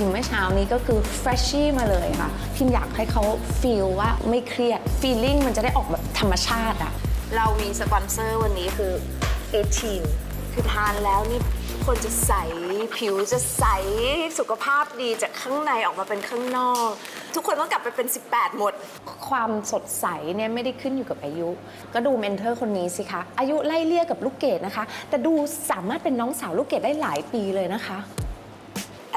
พิมเมื่อเช้านี้ก็คือ freshie มาเลยค่ะ พิมอยากให้เขา feel ว่าไม่เครียด feeling มันจะได้ออกแบบธรรมชาติอะเรามีสปอนเซอร์วันนี้คือเอทีนคือทานแล้วนี่คนจะใส ผิวจะใส สุขภาพดีจากข้างในออกมาเป็นข้างนอก ทุกคนต้องกลับไปเป็น 18 หมด ความสดใสเนี่ยไม่ได้ขึ้นอยู่กับอายุ ก็ดูเมนเทอร์คนนี้สิคะ อายุไล่เลี่ยกับลูกเกดนะคะ แต่ดูสามารถเป็นน้องสาวลูกเกดได้หลายปีเลยนะคะอ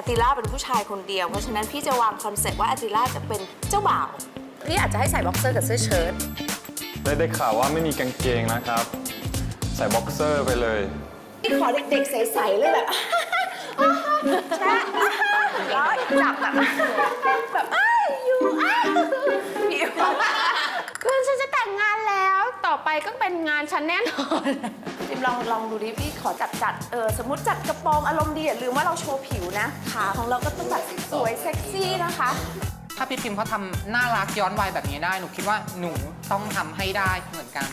ติล่าเป็นผู้ชายคนเดียว เพราะฉะนั้นพี่จะวางคอนเซ็ปต์ว่าอติล่าจะเป็นเจ้าบ่าว พี่อาจจะให้ใส่บ็อกเซอร์กับเสื้อเชิ้ตได้ได้ข่าวว่าไม่มีกางเกงนะครับ ใส่บ็อกเซอร์ไปเลย พี่ขอเด็กๆใสๆเลยแบบแล้วจับแบบแบบอ้ายอยู่อ้ายผิวคือฉันจะแต่งงานแล้ว ต่อไปก็เป็นงานฉันแน่นอน จิมลองลองดูดิพี่ขอจัดจัดเออสมมติจัดกระโปรงอารมณ์ดีอย่าลืมว่าเราโชว์ผิวนะขาของเราก็ต้องแบบสวยเซ็กซี่นะคะ ถ้าพี่พิมเขาทำน่ารักย้อนวัยแบบนี้ได้หนูคิดว่าหนูต้องทำให้ได้เหมือนกัน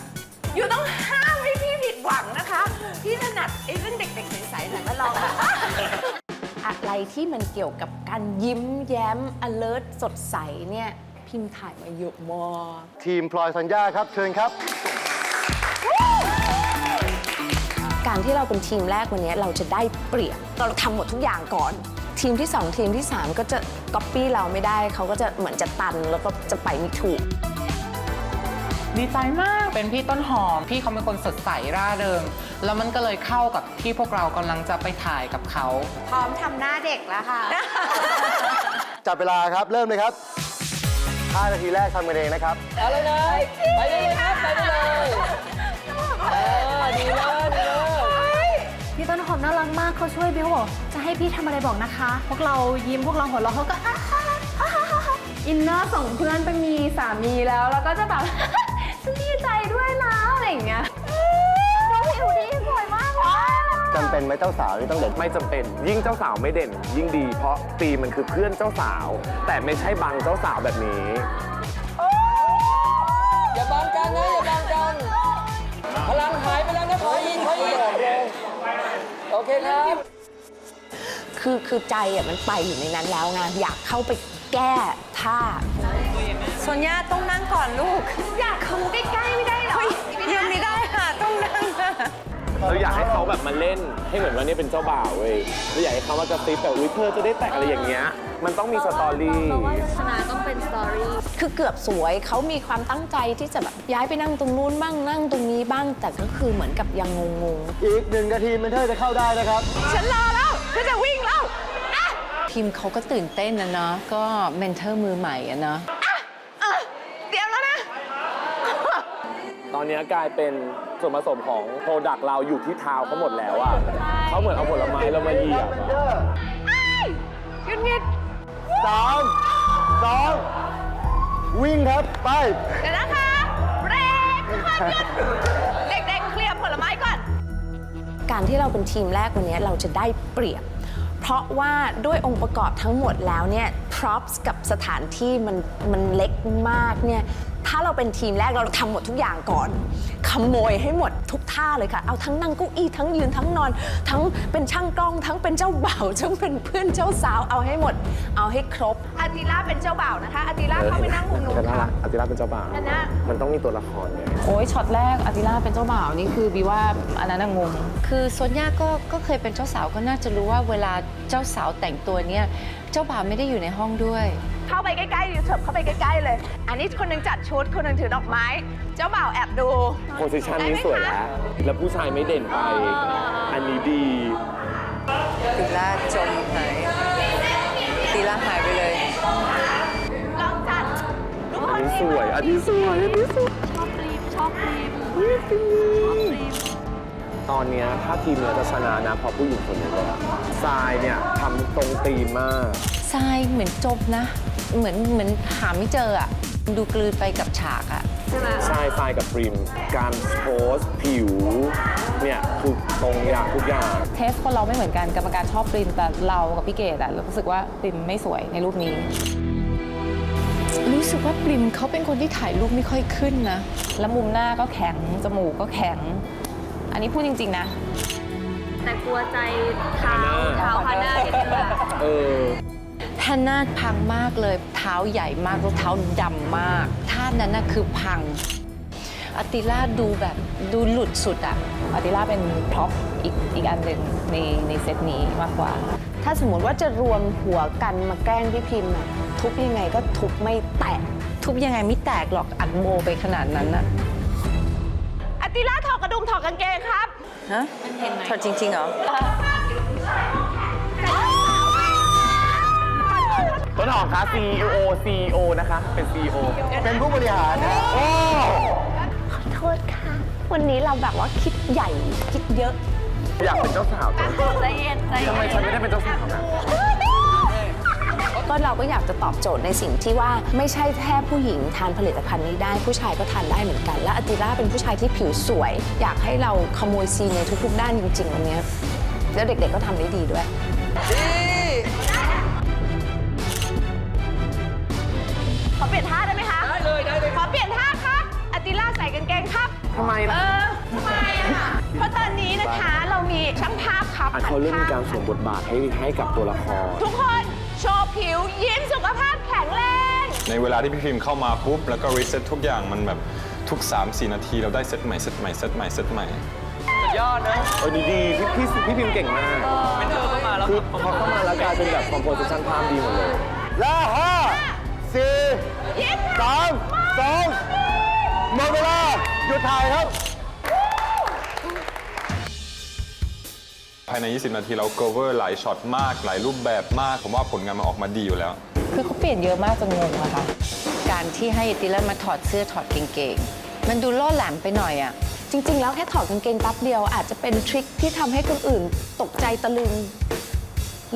อยู่ต้องห้ามให้พี่ผิดหวังนะคะ พี่ถนัดไอ้เรื่องเด็กๆใสๆหน่อยมาลองแบบอะไรที่มันเกี่ยวกับการยิ้มแย้ม alert สดใสเนี่ย พิมพ์ถ่ายมาเยอะมาก ทีมพลอยสัญญาครับ เชิญครับ การที่เราเป็นทีมแรกวันนี้เราจะได้เปรียบเราทำหมดทุกอย่างก่อน ทีมที่ 2 ทีมที่ 3 ก็จะก๊อปปี้เราไม่ได้ เขาก็จะเหมือนจะตันแล้วก็จะไปไม่ถูก ดีใจมาก เป็นพี่ต้นหอม พี่เขาเป็นคนสดใสร่าเริง แล้วมันก็เลยเข้ากับที่พวกเรากำลังจะไปถ่ายกับเขา พร้อมทำหน้าเด็กแล้วค่ะ จับเวลาครับ เริ่มเลยครับ 5 นาทีแรกทำกันเองนะครับพี่ ต้นหอมน่ารักมากเขาช่วยบิวบอกจะให้พี่ทำอะไรบอกนะคะ พวกเรายิ้มพวกเราหัวเราะเขาก็อะอะอะอะอะอินเนอร์ส่งเพื่อนไปมีสามีแล้ว แล้วก็จะแบบ ฉันดีใจด้วยนะอะไรอย่างเงี้ยน้องผิวดีสวยมากเลยจำเป็นไหมเจ้าสาวนี่ต้องเด่นไม่จำเป็น ยิ่งเจ้าสาวไม่เด่น ยิ่งดีเพราะปีมันคือเพื่อนเจ้าสาว แต่ไม่ใช่บังเจ้าสาวแบบนี้ เคครับ คือคือใจอะมันไปอยู่ในนั้นแล้วไงอยากเข้าไปแก้ท่า ส่วนย่าต้องนั่งก่อนลูก อยาก เราอยากให้เขาแบบมาเล่นให้เหมือนว่านี่เป็นเจ้าบ่าวเว้ยเราอยากให้เขามากระซิบแบบอุ้ยเธอจะได้แต่งอะไรอย่างเงี้ย มันต้องมีสตอรี่คือเกือบสวยเขามีความตั้งใจที่จะแบบย้ายไปนั่งตรงนู้นบ้างนั่งตรงนี้บ้างแต่ก็คือเหมือนกับยังงงอีกหนึ่งนาทีเมนเทอร์จะเข้าได้นะครับฉันรอแล้วฉันจะวิ่งแล้วๆทีมเขาก็ตื่นเต้นนะเนาะก็เมนเทอร์มือใหม่อะเนาะ เตรียมแล้วนะ ตอนนี้กลายเป็นส่วนผสมของโปรดักต์เราอยู่ที่เท้าเขาหมดแล้วอะเขาเหมือนเอาผลไม้เรามาเหยียบอะหยุดงิดสามสองวิ่งครับไปเดี๋ยวนะคะเบรกทุกคนหยุดเด็กๆเคลียร์ผลไม้ก่อนๆการที่เราเป็นทีมแรกวันนี้เราจะได้เปรียบ เพราะว่าด้วยองค์ประกอบทั้งหมดแล้วเนี่ย props กับสถานที่มันมันเล็กมากเนี่ย ถ้าเราเป็นทีมแรกเราทำหมดทุกอย่างก่อน ขโมยให้หมดทุกท่าเลยค่ะ เอาทั้งนั่งเก้าอี้ทั้งยืนทั้งนอน ทั้งเป็นช่างกล้อง ทั้งเป็นเจ้าบ่าวทั้งเป็นเพื่อนเจ้าสาวเอาให้หมด เอาให้ครบอาติล่าเป็นเจ้าบ่าวนะคะอาติล่าเข้าไปนั่งมุมนู้นแต่น่ารัค่ะกอาติราเป็นเจ้าบ่าวอันน่ะมันต้องมีตัวละครไงโอ้ยช็อตแรกอาติล่าเป็นเจ้าบ่าวนี่คือบีว่าอันนั้นนะงงคือโซนย่าก็ก็เคยเป็นเจ้าสาวก็น่าจะรู้ว่าเวลาเจ้าสาวแต่งตัวเนี่ยเจ้าบ่าวไม่ได้อยู่ในห้องด้วย เข้าไปใกล้ๆอยู่เถิบเข้าไปใกล้ๆเลย อันนี้คนหนึงจัดชุด คนหนึงถือดอกไม้ เจ้าบ่าวแอบดู โพสิชันนี้สวยแล้ว แล้วผู้ชายไม่เด่นไป อันนี้ดี ตีล่าจมหายตีล่าหายไปเลย ลองจัดทุกคอันนนี้สวย อันนี้สวย อันนี้สวยตอนเนี้ยถ้าทีมเนี้ยจะชนะนะเพราะผู้หญิงคนนี้เลยอะทรายเนี่ยทำตรงตีมมาก ทรายเหมือนจมนะ เหมือนเหมือนหาไม่เจออะดูกลืนไปกับฉากอะใช่ทรายกับปริม การโพสผิว เนี่ยคือตรงอย่างทุกอย่าง เทสคนเราไม่เหมือนกันกรรมการชอบปริมแต่เรากับพี่เกดอะรู้สึกว่าปริมไม่สวยในรูปนี้ รู้สึกว่าปริมเขาเป็นคนที่ถ่ายรูปไม่ค่อยขึ้นนะ แล้วมุมหน้าก็แข็ง จมูกก็แข็ง อันนี้พูดจริง ๆ นะ แต่กลัวใจเท้าเท้าฮาน่านิดนึงอะเออ ท่านาดพังมากเลย เท้าใหญ่มากแล้วเท้าดำมากท่านั้นน่ะคือพังอติล่าดูแบบดูหลุดสุดอะอติล่าเป็นพร็อพอีกอีกอันหนึ่งในในเซตนี้มากกว่า ถ้าสมมติว่าจะรวมหัวกันมาแกล้งพี่พิมพ์อะทุบยังไงก็ทุบไม่แตก ทุบยังไงไม่แตกหรอกอัดโบไปขนาดนั้นน่ะอติล่าถอดกระดุมถอดกางเกงครับฮะถอดจริงๆเหรอ ต้นหอมคะ CEO CEO นะคะ เป็น CEO เป็นผู้บริหารนะโอ้โทษค่ะ วันนี้เราแบบว่าคิดใหญ่คิดเยอะอยากเป็นเจ้าสาวจังใจเย็นใจเย็นทำไมฉันไม่ได้เป็นเจ้าสาวนะก็เราก็อยากจะตอบโจทย์ในสิ่งที่ว่าไม่ใช่แค่ผู้หญิงทานผลิตภัณฑ์นี้ได้ผู้ชายก็ทานได้เหมือนกัน และอติล่าเป็นผู้ชายที่ผิวสวย อยากให้เราขโมยซีนในทุกๆด้านจริงๆวันนี้แล้วเด็กๆก็ทำได้ดีด้วย เปลี่ยนท่าได้ไหมคะ ได้เลยได้เลยขอเปลี่ยนท่าครับอติล่าใส่กางเกงครับ ทำไมเอล่ะ อทำไมอะ เพราะตอนนี้นะคะเรามีช่างภาพครับอะเขาเริ่มมีการสวมบทบาทให้ให้กับตัวละคร ทุกคนโชว์ผิวยิ้มสุขภาพแข็งแรง ในเวลาที่พี่พิมพ์เข้ามาปุ๊บ แล้วก็รีเซ็ตทุกอย่างมันแบบทุก 3-4 นาทีเราได้เซตใหม่เซตใหม่เซตใหม่เซตใหม่สุดยอดนะเออดีดีพี่พี่พี่พิมพ์เก่งมาก เป็นเธอเข้ามาแล้วคือพอเข้ามาแล้วกลายเป็นแบบคอมโพสิชันภาพดีหมดเลย และห้า สี่สามสองหมดเวลาหยุดถ่ายครับ ภายใน 20 นาทีเรา cover หลายช็อตมาก หลายรูปแบบมาก ผมว่าผลงานมันออกมาดีอยู่แล้ว คือเขาเปลี่ยนเยอะมากจนงงอะค่ะ การที่ให้ติลันมาถอดเสื้อถอดกางเกง มันดูล่อแหลมไปหน่อยอะจริง ๆ แล้วแค่ถอดกางเกงแป๊บเดียวอาจจะเป็นทริคที่ทำให้คนอื่นตกใจตะลึง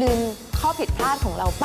ลืมข้อผิดพลาดของเราไป